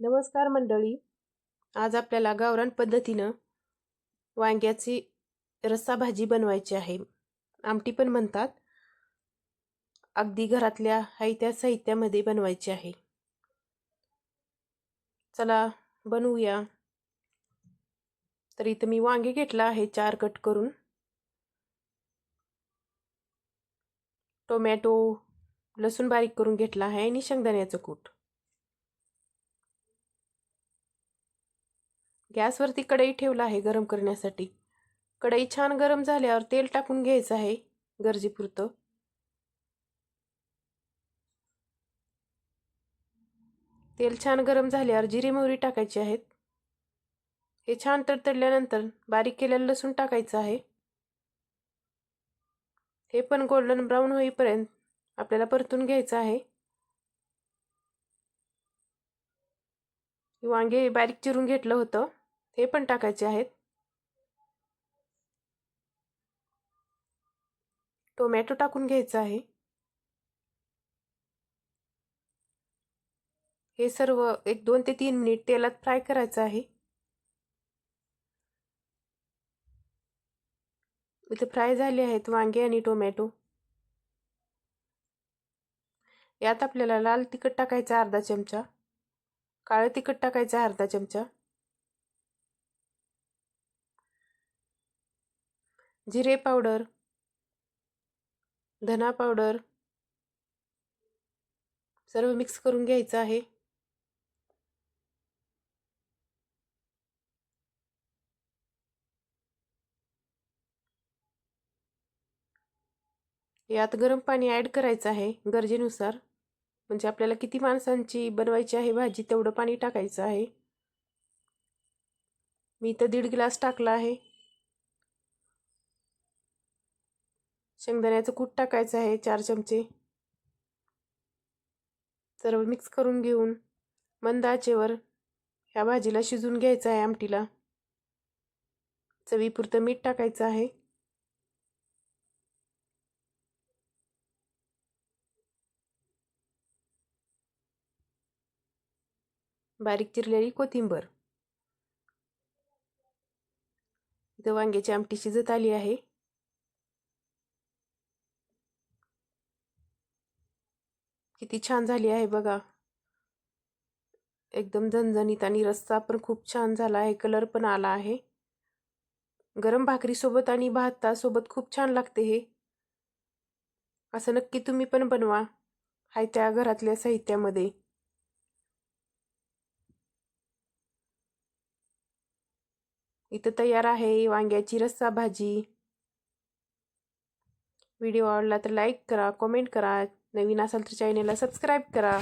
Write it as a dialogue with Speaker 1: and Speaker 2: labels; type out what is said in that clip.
Speaker 1: नमस्कार मंडळी. आज आपल्याला गावरान पद्धतीनं वांग्याची रस्सा भाजी बनवायची आहे. आमटी पण म्हणतात. अगदी घरातल्या हायत्या साहित्यामध्ये बनवायची आहे. चला बनवूया. तर इथं मी वांगे घेतला आहे चार कट करून. टोमॅटो लसूण बारीक करून घेतला आहे आणि शेंगदाण्याचं कूट. गॅसवरती कढई ठेवला आहे गरम करण्यासाठी. कढई छान गरम झाल्यावर तेल टाकून घ्यायचं आहे गरजेपुरतं. तेल छान गरम झाल्यावर जिरे मोहरी टाकायची आहेत. हे छान तडतडल्यानंतर बारीक केलेलं लसूण टाकायचं आहे. हे पण गोल्डन ब्राऊन होईपर्यंत आपल्याला परतून घ्यायचं आहे. वांगे बारीक चिरून घेतलं होतं. हे पण टाकायचे आहेत. टोमॅटो टाकून घ्यायचं आहे. हे सर्व एक दोन ते तीन मिनिट तेलात फ्राय करायचं आहे. इथे फ्राय झाले आहेत वांगे आणि टोमॅटो. यात आपल्याला लाल तिखट टाकायचा अर्धा चमचा. काळं तिखट टाकायचं अर्धा चमचा. जिरे पावडर. धना पावडर. सर्व मिक्स करून घ्यायचं आहे. यात गरम पाणी ॲड करायचं आहे गरजेनुसार. म्हणजे आपल्याला किती माणसांची बनवायची आहे भाजी तेवढं पाणी टाकायचं आहे. मी इथं दीड ग्लास टाकला आहे. शेंगदाण्याचं कूट टाकायचं आहे चार चमचे. सर्व मिक्स करून घेऊन मंद आचेवर ह्या भाजीला शिजून घ्यायचं आहे आमटीला. चवीपुरतं मीठ टाकायचं आहे. बारीक चिरलेली कोथिंबर. इथं वांग्याची आमटी शिजत आली आहे. किती छान झाली आहे बघा. एकदम झणझणीत आणि रस्सा पण खूप छान झाला आहे कलर पण आला आहे. गरम भाकरीसोबत आणि भातासोबत खूप छान लागते हे. असं नक्की तुम्ही पण बनवा हाय त्या घरातल्या साहित्यामध्ये. इथं तयार आहे वांग्याची रस्सा भाजी. व्हिडिओ आवडला तर लाईक करा कमेंट करा. नवीन असाल तर चॅनेलला सबस्क्राईब करा.